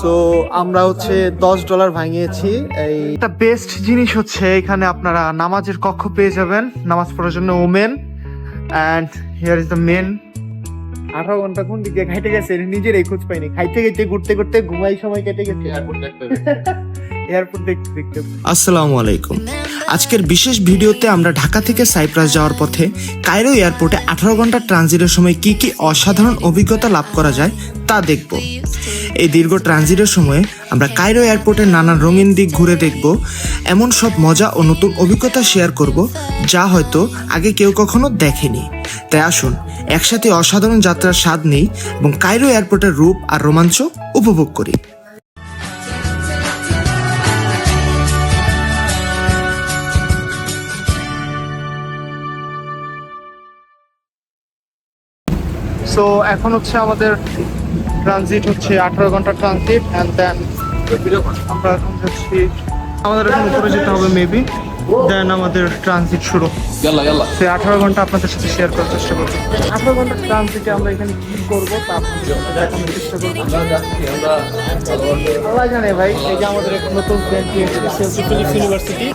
So আমরা হচ্ছে দশ ডলার ভাঙিয়েছি এই একটা বেস্ট জিনিস হচ্ছে এখানে আপনারা নামাজের কক্ষ পেয়ে যাবেন নামাজ পড়ার জন্য women and here is the men আঠারো ঘণ্টা কোন দিকে খাইতে গেছে? নিজের এই খোঁজ পাইনি। খাইতে খাইতে ঘুরতে ঘুরতে ঘুমাই সময় কেটে গেছে। এয়ারপোর্ট দেখতে দেখতে আসসালামু আলাইকুম। আজকের বিশেষ ভিডিওতে আমরা ঢাকা থেকে সাইপ্রাস যাওয়ার পথে কায়রো এয়ারপোর্টে আঠারো ঘণ্টা ট্রানজিটের সময় কি কি অসাধারণ অভিজ্ঞতা লাভ করা যায় তা দেখব। এই দীর্ঘ ট্রানজিটের সময়ে আমরা কায়রো এয়ারপোর্টের নানান রঙিন দিক ঘুরে দেখব। এমন সব মজা ও নতুন অভিজ্ঞতা শেয়ার করব যা হয়তো আগে কেউ কখনো দেখেনি। তাই আসুন, একসাথে অসাধারণ যাত্রার স্বাদ নেই এবং কায়রো এয়ারপোর্টের রূপ আর রোমাঞ্চ উপভোগ করি। তো এখন হচ্ছে আমাদের ট্রানজিট হচ্ছে আঠারো ঘণ্টা ট্রানজিট অ্যান্ড দেন আমরা এখন যাচ্ছি আমাদের এখন উপরে যেতে হবে মেবি দেন আমাদের ট্রানজিট শুরু। সে আঠারো ঘণ্টা আপনাদের সাথে শেয়ার করার চেষ্টা করব। আঠারো ঘণ্টা ট্রানজিটে আমরা এখানে কি করব তা আপনাদের করব। সবাই জানে ভাই এই যে আমাদের একটা নতুন প্ল্যান ইউনিভার্সিটি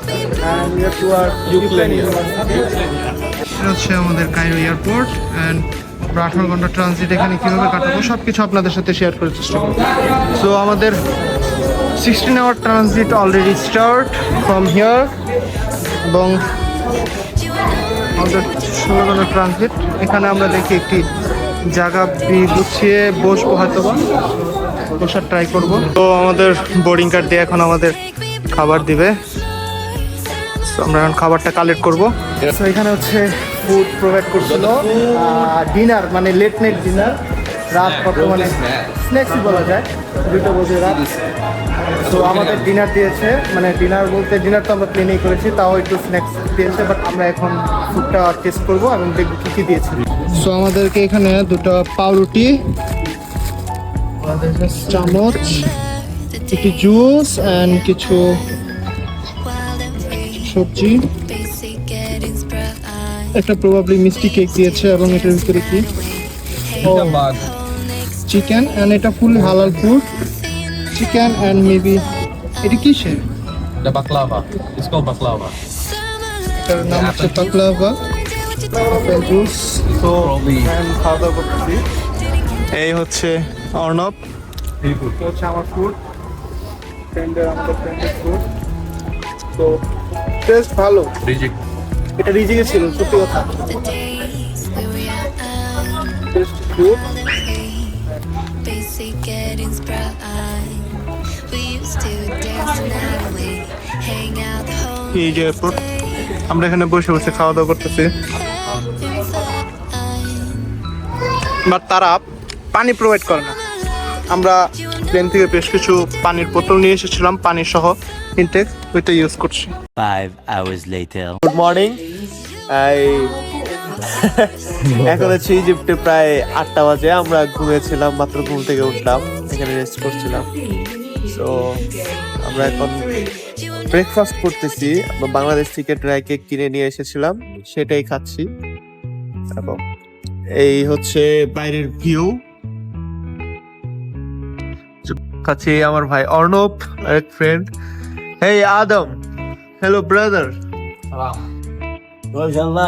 ইউক্রেন ইউনিভার্সিটি হচ্ছে আমাদের কায়রো এয়ারপোর্ট অ্যান্ড আমরা আঠারো ঘণ্টা ট্রানজিট এখানে কীভাবে কাটাবো সব কিছু আপনাদের সাথে শেয়ার করার চেষ্টা করব। সো আমাদের sixteen hour transit already start from here এবং আমাদের ষোলো ঘণ্টা ট্রানজিট এখানে আমরা দেখি একটি জায়গা গুছিয়ে বসবো হয়তো বসার ট্রাই করব। তো আমাদের বোর্ডিং কার্ড দিয়ে এখন আমাদের খাবার দিবে। আমরা এখন খাবারটা কালেক্ট করব। তো এখানে হচ্ছে ফুড প্রোভাইড করছিল। ডিনার মানে লেট নাইট ডিনার রাত বর্তমানে স্ন্যাক্সই বলা যায় দুটো বোঝে রাত। তো আমাদের ডিনার দিয়েছে মানে ডিনার বলতে ডিনার তো আমরা প্লেনেই করেছি তাও একটু স্ন্যাক্স দিয়েছে বাট আমরা এখন ফুডটা টেস্ট করব এবং দেখব কী কী দিয়েছে। সো আমাদেরকে এখানে দুটো পাউরুটি চামচ একটি জুস অ্যান্ড কিছু সবজি। একটা প্রবাবলি মিষ্টি কেক দিয়েছে এবং এটার ভিতরে কি? চিকেন অ্যান্ড এটা ফুল হালাল ফুড চিকেন অ্যান্ড মেবি এটা কিসের? এটা বাকলাভা ইটস কল বাকলাভা এটার নাম হচ্ছে বাকলাভা জুস সো অ্যান্ড এই হচ্ছে অর্ণব। হচ্ছে আমার ফুড ফুড ভালো। রিজেক্ট এটা রিজিকে ছিল, সত্যি কথা। এই যে, আমরা এখানে বসে বসে খাওয়া দাওয়া করতেছি। বাট তারা পানি প্রোভাইড করে না। আমরা প্লেন থেকে বেশ কিছু পানির বোতল নিয়ে এসেছিলাম পানি সহ ইনটেক ওইটা ইউজ করছি। Five hours later. Good morning এই এখন হচ্ছে ইজিপ্টে প্রায় আটটা বাজে। আমরা ঘুমিয়েছিলাম মাত্র ঘুম থেকে উঠলাম। এখানে রেস্ট করছিলাম। তো আমরা এখন ব্রেকফাস্ট করতেছি। আমরা বাংলাদেশ থেকে ড্রাই কেক কিনে নিয়ে এসেছিলাম। সেটাই খাচ্ছি। এবং এই হচ্ছে বাইরের ভিউ খাচ্ছি আমার ভাই অর্ণব এক friend hey Adam hello brother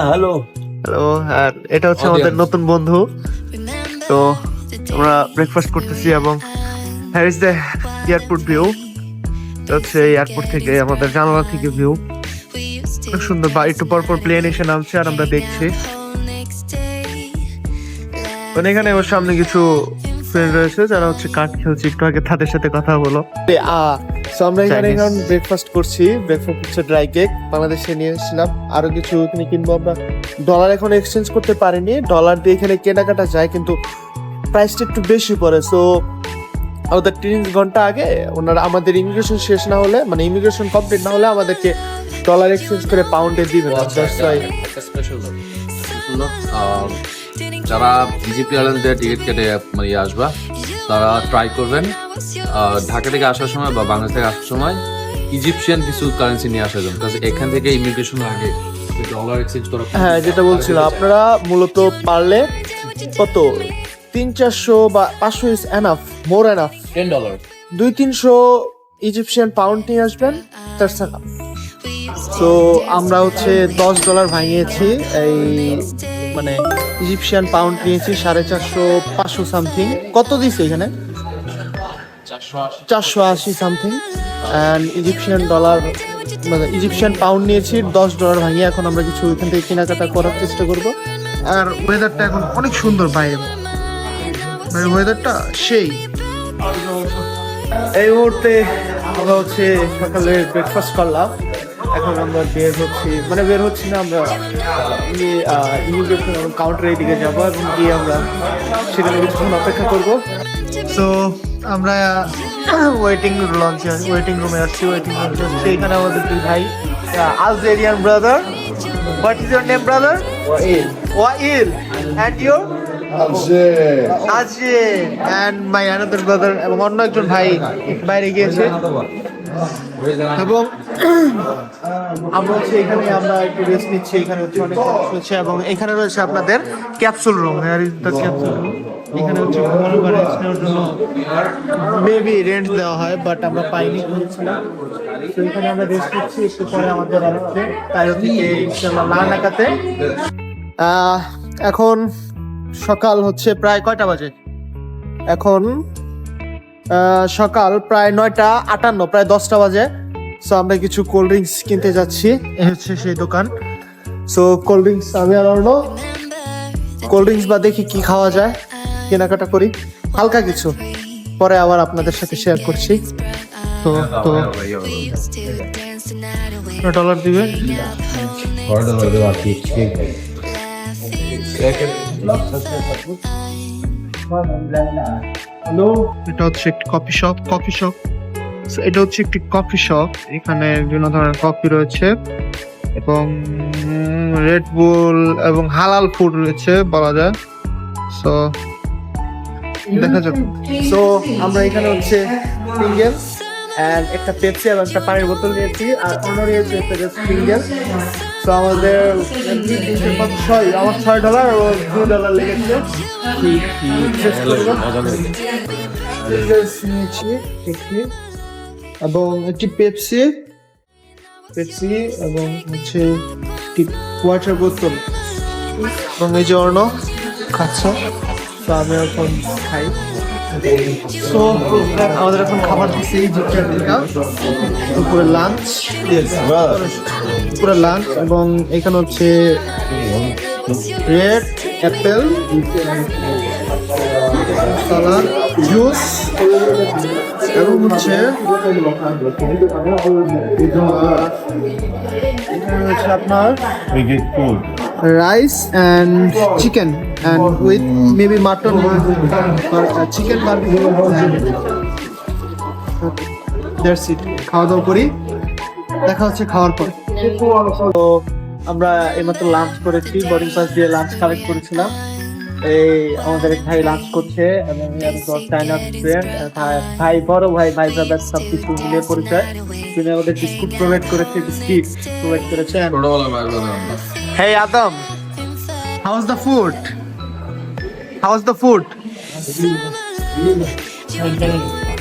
hello আর এটা হচ্ছে আমাদের. নতুন বন্ধু। তো আমরা ব্রেকফাস্ট করতেছি এবং here is the airport view হচ্ছে এয়ারপোর্ট থেকে আমাদের জানালা থেকে ভিউ খুব সুন্দর বা একটু পর পর প্লেন এসে নামছে আর আমরা দেখছি। মানে এখানে আমার সামনে কিছু ফ্রেন্ড রয়েছে যারা হচ্ছে কাঠ খেলছে একটু আগে তাদের সাথে কথা বলো। সো আমরা এখানে এখন ব্রেকফাস্ট করছি ব্রেকফাস্ট হচ্ছে ড্রাই কেক বাংলাদেশে নিয়ে এসেছিলাম। আরও কিছু এখানে কিনবো আমরা। ডলার এখন এক্সচেঞ্জ করতে পারিনি ডলার দিয়ে এখানে কেনাকাটা যায় কিন্তু প্রাইসটা একটু বেশি পড়ে সো আমাদের তিরিশ ঘণ্টা আগে ওনারা আমাদের ইমিগ্রেশন শেষ না হলে মানে ইমিগ্রেশন কমপ্লিট না হলে আমাদেরকে ডলার এক্সচেঞ্জ করে পাউন্ডে দিবে। না যারা এয়ারলাইন্স দিয়ে টিকিট কেটে মানে ইয়ে আসবা তারা ট্রাই করবেন। ঢাকা থেকে আসার সময় বা বাংলাদেশ থেকে আসার সময় ইজিপশিয়ান কিছু কারেন্সি নিয়ে আসার জন্য। এখান থেকে ইমিগ্রেশন আগে ডলার এক্সচেঞ্জ করা হ্যাঁ যেটা বলছিলাম আপনারা মূলত পারলে কত? তিন চারশো বা পাঁচশো is enough more enough ten dollar দুই তিনশো ইজিপশিয়ান পাউন্ড নিয়ে আসবেন দ্যাটস এনাফ তো আমরা হচ্ছে দশ ডলার ভাঙিয়েছি এই মানে ইজিপশিয়ান পাউন্ড নিয়েছি সাড়ে চারশো পাঁচশো সামথিং কত দিছে এখানে? চারশো আশি সামথিং অ্যান্ড ইজিপশিয়ান ডলার মানে ইজিপশিয়ান পাউন্ড নিয়েছি, দশ ডলার ভাঙিয়ে এখন আমরা কিছু এখান থেকে কেনাকাটা করার চেষ্টা করব। আর ওয়েদারটা এখন অনেক সুন্দর বাইরে মানে ওয়েদারটা সেই। এই মুহূর্তে আমরা হচ্ছে সকালে ব্রেকফাস্ট করলাম। এখন আমরা বের হচ্ছি মানে বের হচ্ছি না আমরা ইমিগ্রেশন এবং কাউন্টারের দিকে যাব এবং গিয়ে আমরা সেখানে কিছুক্ষণ অপেক্ষা করব। সো আমরা ওয়েটিং লঞ্চে ওয়েটিং রুমে আসছি ওয়েটিং লঞ্চে আসছি এখানে আমাদের দুই ভাই Algerian brother what is your name brother Wael and your আজিয়ে অ্যান্ড মাই অ্যানাদার ব্রাদার এবং অন্য একজন ভাই বাইরে গিয়েছে। এবং আমরা হচ্ছে এখানে আমরা একটু রেস্ট নিচ্ছি এখানে হচ্ছে অনেক হচ্ছে এবং এখানে রয়েছে আপনাদের ক্যাপসুল রুম ক্যাপসুল রুম এখানে হচ্ছে ঘুমানো বা মেবি রেন্ট দেওয়া হয় বাট আমরা পাইনি খুঁজছিলাম তো এখানে আমরা রেস্ট নিচ্ছি একটু পরে আমাদের আসছে কায়রো থেকে ইনশাল্লাহ লানাকাতে আহ, এখন সকাল হচ্ছে প্রায় কয়টা বাজে? এখন সকাল প্রায় নয়টা আটান্ন প্রায় দশটা বাজে। সো আমরা কিছু কোল্ড ড্রিঙ্কস কিনতে যাচ্ছি। হচ্ছে সেই দোকান। সো কোল্ড ড্রিঙ্কস আমি আর অর্ণ কোল্ড ড্রিঙ্কস বা দেখি কি খাওয়া যায় কেনাকাটা করি। হালকা কিছু। পরে আবার আপনাদের সাথে শেয়ার করছি। তো তো। night away. ডলার দিবে এটা হচ্ছে একটি কফি শপ কফি শপ। এটা হচ্ছে একটি কফি শপ। এখানে বিভিন্ন ধরনের কফি রয়েছে এবং রেড বুল এবং হালাল ফুড রয়েছে বলা যায়। সো দেখা যাক। সো আমরা এখানে হচ্ছে সিঙ্গেল অ্যান্ড একটা পেপসি এবং একটা পানির বোতল নিয়েছি আর অন্য নিয়েছি একটা সিঙ্গেল। তো আমাদের ছয় আমার ছয় ডলার ও দুই ডলার লেগেছে। এবং একটি পেপসি পেপসি এবং হচ্ছে একটি ওয়াটার বোতল এবং এই যে অর্ণ খাচ্ছে তো আমি এখন খাই। তো আমাদের এখন খাবার দিচ্ছে দুপুরে লাঞ্চ দুপুরে লাঞ্চ এবং এখানে হচ্ছে রেড অ্যাপেল সালাদ জুস এবং হচ্ছে হচ্ছে আপনার rice and chicken and with maybe mutton chicken that's it খাওয়া দাওয়া করি। দেখা হচ্ছে খাওয়ার পর। তো আমরা এইমাত্র লাঞ্চ করেছি। বোর্ডিং পাস দিয়ে লাঞ্চ কালেক্ট করেছিলাম। এই আমাদের ভাই লাঞ্চ করছে এবং চাইনা ফ্রেন্ড ভাই বড় ভাই ভাই ব্রাদার সব কিছু মিলিয়ে পরিচয়। তিনি আমাদের বিস্কুট প্রোভাইড করেছে বিস্কিট প্রোভাইড করেছে। Hey Adam, how's the food? How's the food?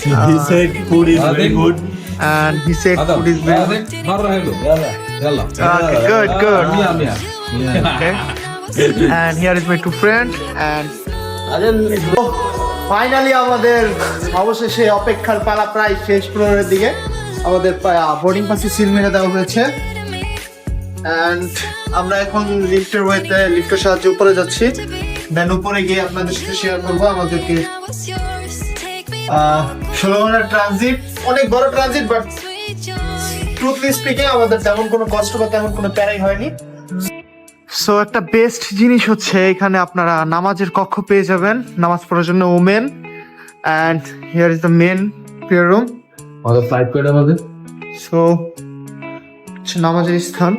He said food is very good. And he said food is very good. Okay, good, good. Okay. And here is my two friend and finally আমাদের অবশেষে অপেক্ষার পালা প্রায় শেষ প্রহরের দিকে আমাদের boarding পাসে seal মেরে দেওয়া হয়েছে অ্যান্ড আমরা এখন লিফটের ওয়েতে লিফটের সাহায্যে উপরে যাচ্ছি দেন উপরে গিয়ে আপনাদের সাথে শেয়ার করব আমাদেরকে ষোলো ঘণ্টার ট্রানজিট অনেক বড় ট্রানজিট বাট. ট্রুথলি স্পিকিং আমাদের তেমন কোনো কষ্ট বা তেমন কোনো প্যারাই হয়নি। সো একটা বেস্ট জিনিস হচ্ছে এখানে আপনারা নামাজের কক্ষ পেয়ে যাবেন নামাজ পড়ার জন্য women and here is the men prayer room আমাদের ফ্লাইট কয়টা বাজে সো নামাজের স্থান।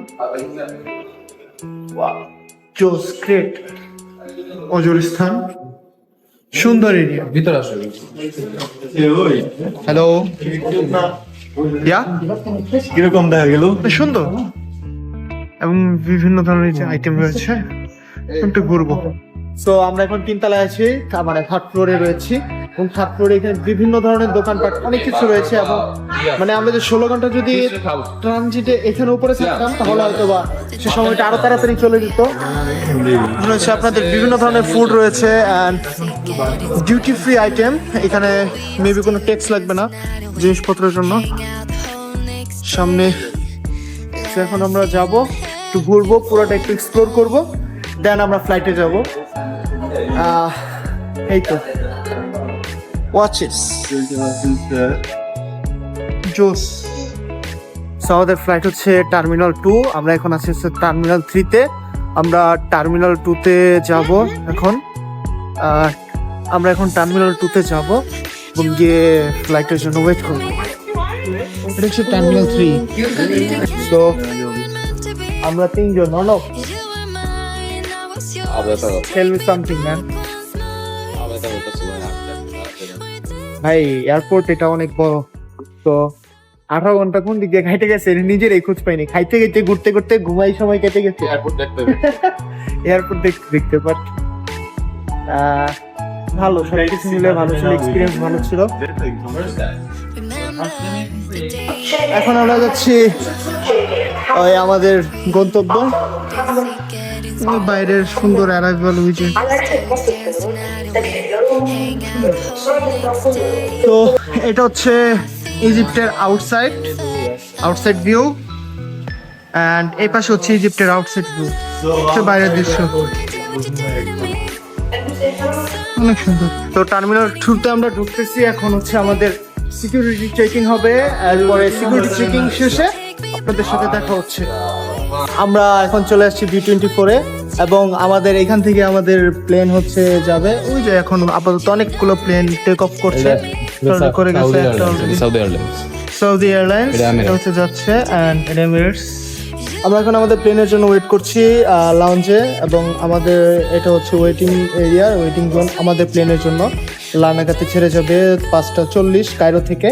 জোস গ্রেট অজর স্থান সুন্দর এরিয়া ভিতরে আসো হ্যালো ইয়া কীরকম দেখা গেল? সুন্দর। এবং বিভিন্ন ধরনের যে আইটেম রয়েছে একটু ঘুরবো। সো আমরা এখন তিনতলায় আছি মানে থার্ড ফ্লোরে রয়েছি। এবং থার্ড ফ্লোরে এখানে বিভিন্ন ধরনের দোকানপাট, অনেক কিছু রয়েছে। এবং মানে আমরা যে ষোলো ঘণ্টা যদি ট্রানজিটে এখানে উপরে থাকতাম, তাহলে হয়তো বা সে সময়টা আরও তাড়াতাড়ি চলে যেত। রয়েছে আপনাদের বিভিন্ন ধরনের ফুড রয়েছে অ্যান্ড ডিউটি ফ্রি আইটেম এখানে মেবি কোনো ট্যাক্স লাগবে না জিনিসপত্রের জন্য। সামনে তো এখন আমরা যাব, একটু ঘুরবো, পুরোটা একটু এক্সপ্লোর করব। দেন আমরা ফ্লাইটে যাব। এই তো। ওয়াচেস জোস আমাদের ফ্লাইট হচ্ছে টার্মিনাল টু আমরা এখন আছি হচ্ছে টার্মিনাল থ্রিতে আমরা টার্মিনাল টুতে যাব এখন। আমরা এখন টার্মিনাল টুতে যাব এবং গিয়ে ফ্লাইটের জন্য ওয়েট করব। এটা হচ্ছে টার্মিনাল থ্রি তো আমরা তিনজন none tell me something man ভাই এয়ারপোর্ট এটা অনেক বড়। তো আঠারো ঘণ্টা কোন দিক দিয়ে খাইতে গেছে? এটা নিজেরই খোঁজ পাইনি। খাইতে খাইতে ঘুরতে ঘুরতে ঘুমাই সময় কেটে গেছে। এয়ারপোর্ট দেখতে দেখতে পার আহ, ভালো সব কিছু মিলে ভালো ছিল এক্সপিরিয়েন্স ভালো ছিল। এখন আমরা যাচ্ছি ওই আমাদের গন্তব্য। বাইরের সুন্দর অ্যারাইভাল হয়েছে তো এটা হচ্ছে ইজিপ্টের আউটসাইড আউটসাইড ভিউ অ্যান্ড এই পাশে হচ্ছে ইজিপ্টের আউটসাইড ভিউ হচ্ছে বাইরের দৃশ্য। অনেক সুন্দর। তো টার্মিনাল টুতে আমরা ঢুকতেছি, এখন হচ্ছে আমাদের সিকিউরিটি চেকিং হবে, এরপরে সিকিউরিটি চেকিং শেষে আপনাদের সাথে দেখা হচ্ছে। আমরা এখন চলে আসছি বি টোয়েন্টি ফোরে এবং আমাদের এখান থেকে আমাদের প্লেন হচ্ছে যাবে ওই যে এখন আপাতত অনেকগুলো প্লেন টেক অফ করছে। করে গেছে একটা already। এয়ারলাইন্স সৌদি এয়ারলাইন্স হচ্ছে যাচ্ছে অ্যান্ড এমিরেটস আমরা এখন আমাদের প্লেনের জন্য ওয়েট করছি লাউঞ্জে এবং আমাদের এটা হচ্ছে ওয়েটিং এরিয়া ওয়েটিং জোন আমাদের প্লেনের জন্য। লার্নাগাতে ছেড়ে যাবে পাঁচটা চল্লিশ কায়রো থেকে।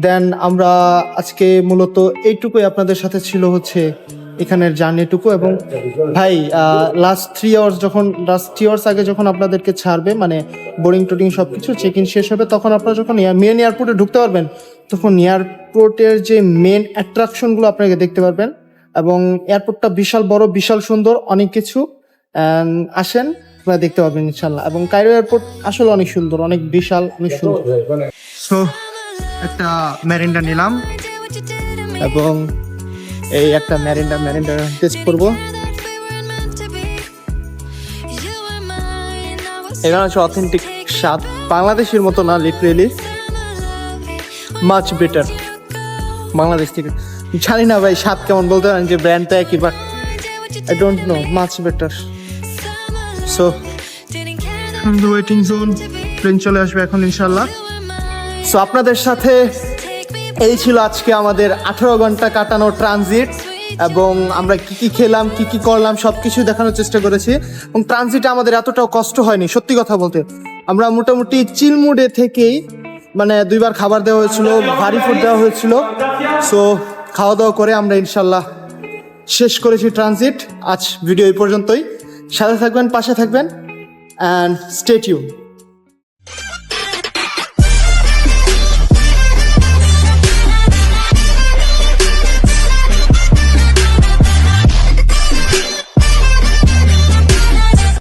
দেন আমরা আজকে মূলত এইটুকুই আপনাদের সাথে ছিল হচ্ছে এখানের জার্নিটুকু এবং ভাই লাস্ট থ্রি আওয়ার্স যখন লাস্ট থ্রি আওয়ার্স আগে যখন আপনাদেরকে ছাড়বে মানে বোর্ডিং টোডিং সব কিছু চেক ইন শেষ হবে তখন আপনারা যখন মেন এয়ারপোর্টে ঢুকতে পারবেন তখন এয়ারপোর্টের যে মেন অ্যাট্রাকশনগুলো আপনাকে দেখতে পারবেন এবং এয়ারপোর্টটা বিশাল বড় বিশাল সুন্দর অনেক কিছু আসেন আপনারা দেখতে পাবেন ইনশাল্লাহ এবং কায়রো এয়ারপোর্ট আসলে অনেক সুন্দর অনেক বিশাল অনেক সুন্দর। সো একটা ম্যারিন্ডা নিলাম। এবং এই একটা ম্যারিন্ডা ম্যারিন্ডা টেস্ট করব। এটা হচ্ছে অথেন্টিক স্বাদ। বাংলাদেশের মতো না লিটারেলি মাচ বেটার বাংলাদেশ থেকে। জানি না ভাই, স্বাদ কেমন বলতে পারেন যে ব্র্যান্ডটা একই but I don't know much better so waiting zone train চলে আসবে এখন ইনশাল্লাহ। সো আপনাদের সাথে এই ছিল আজকে আমাদের আঠারো ঘণ্টা কাটানো ট্রানজিট এবং আমরা কি কি খেলাম, কি কি করলাম সব কিছু দেখানোর চেষ্টা করেছি। এবং ট্রানজিটে আমাদের এতটাও কষ্ট হয়নি, সত্যি কথা বলতে। আমরা মোটামুটি চিলমুডে থেকেই মানে দুইবার খাবার দেওয়া হয়েছিল, ভারী ফুড দেওয়া হয়েছিল। সো খাওয়া দাওয়া করে আমরা ইনশাল্লাহ শেষ করেছি ট্রানজিট আজ ভিডিও এই পর্যন্তই। সাথে থাকবেন, পাশে থাকবেন অ্যান্ড স্টেট ইউ